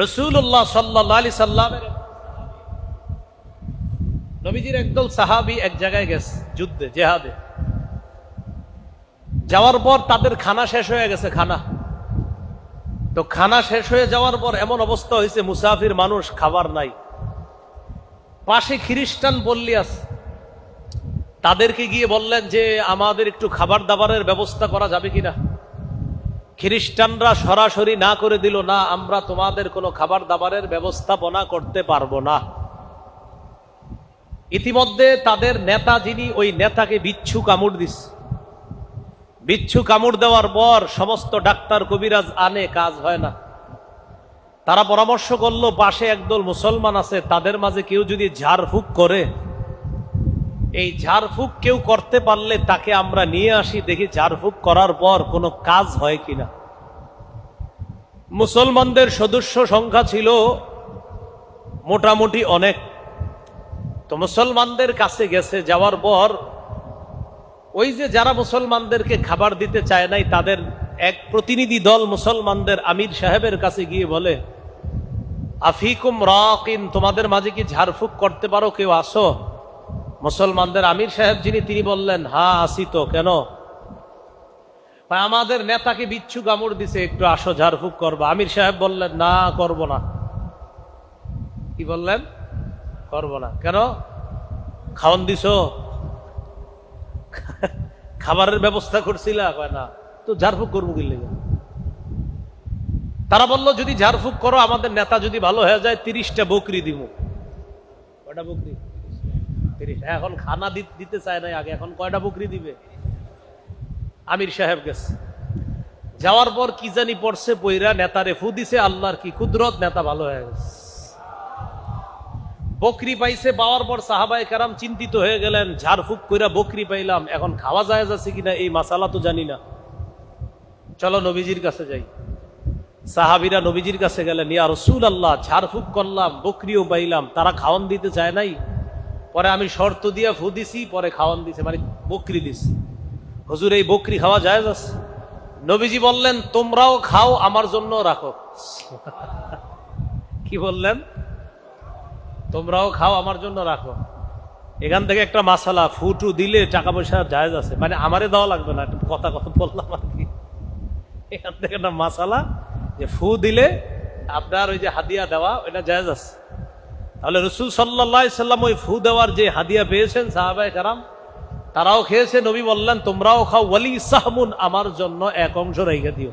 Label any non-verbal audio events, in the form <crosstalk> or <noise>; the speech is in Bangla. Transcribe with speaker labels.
Speaker 1: রসুল্লাহ সাল্লাহ আলি সাল্লামের নবীজির একদল সাহাবি এক জায়গায় গেছে, যুদ্ধে, জেহাদে। যাওয়ার পর তাদের খানা শেষ হয়ে গেছে, খানা। তো খানা শেষ হয়ে যাওয়ার পর এমন অবস্থা হয়েছে, মুসাফির মানুষ খাবার নাই। পাশে খ্রিস্টান বললি তাদেরকে গিয়ে বললেন যে, আমাদের একটু খাবার দাবারের ব্যবস্থা করা যাবে কিনা? খ্রিস্টানরা সরাসরি না করে দিল, না, আমরা তোমাদের কোনো খাবার দাবারের ব্যবস্থাপনা করতে পারব না। ইতিমধ্যে তাদের নেতা যিনি, ওই নেতাকে বিচ্ছু কামড় দিস। বিচ্ছু কামড় দেওয়ার পর সমস্ত ডাক্তার কবিরাজ আনে, কাজ হয় না। তারা পরামর্শ করল, পাশে একদল মুসলমান আছে, তাদের মাঝে কেউ যদি ঝাড়ফুঁক করে এই ঝাড়ফুঁক কেউ করতে পারলে তাকে আমরা নিয়ে আসি, দেখি ঝাড়ফুঁক করার পর কোনো কাজ হয় কিনা। মুসলমানদের সদস্য সংখ্যা ছিল মোটামুটি অনেক। তো মুসলমানদের কাছে গেছে, যাওয়ার পর ওই যে যারা মুসলমানদেরকে খাবার দিতে চায় নাই, তাদের এক প্রতিনিধি দল মুসলমানদের আমির সাহেবের কাছে গিয়ে বলে, আফিকুম রাকিন, তোমাদের মাঝে কি ঝাড়ফুঁক করতে পারো? কেউ আসো। মুসলমানদের আমির সাহেব যিনি, তিনি বললেন, হা, আসি তো, কেন? আমাদের নেতাকে বিচ্ছু কামড় দিছে, একটু আসো, ঝাড়ফুঁক করব। আমির সাহেব বললেন, না, করব না। কি বললেন? করব না। কেন? খাওয়ান দিছ? খাবারের ব্যবস্থা করছিলা? না। তো ঝাড়ফুঁক করব কি লেগে? তারা বলল, যদি ঝাড়ফুঁক করো, আমাদের নেতা যদি ভালো হয়ে যায়, তিরিশটা বকরি দিব কয়টা বকরি? তিরিশ এখন খানা দিতে চায় না আগে, এখন কয়টা বকরি দিবে? আমির সাহেব গেছে। যাওয়ার পর কি জানি পড়ছে পইরা নেতারে ফু দিছে, আল্লাহর কি কুদরত, নেতা ভালো হয়ে গেছে। বকরি পাইছে, পাওয়ার পর সাহাবাই কারাম চিন্তিত হয়ে গেলেন, ঝাড়ফুঁক কইরা বকরি পাইলাম, এখন খাওয়া যায় যাচ্ছে কিনা, এই মাসালা তো জানি না। চলো নবীজির কাছে যাই। সাহাবিরা নবীজির কাছে গেলেন, ইয়া রসুল আল্লাহ ঝাড়ফুঁক করলাম, বকরিও পাইলাম, তারা খাওয়ান দিতে চায় নাই? পরে আমি শর্ত দিয়া ফু দিছি, পরে খাওয়ান দিছে মানে বকরি দিছি। হুজুর, এই বকরি খাওয়া যায় যাচ্ছে নবীজি বললেন, তোমরাও খাও, আমার জন্য রাখো। <laughs> কি বললেন? তোমরাও খাও, আমার জন্য রাখো। এখান থেকে একটা মাসালা, ফুটু দিলে টাকা পয়সা জায়েজ আছে। মানে আমারে দেওয়া লাগবে না, একটা কথা কথা বললাম আর কি। এখান থেকে একটা মাসালা, যে ফু দিলে আপনার ওই যে হাদিয়া দেওয়া, ওইটা জায়েজ আছে। তাহলে রসুল সাল্লাহ সাল্লাম ওই ফু দেওয়ার যে হাদিয়া পেয়েছেন সাহাবাই কারাম, তারাও খেয়েছে। নবী বললেন, তোমরাও খাও। ওয়ালি সাহমুন, আমার জন্য এক অংশ রেখে দিও।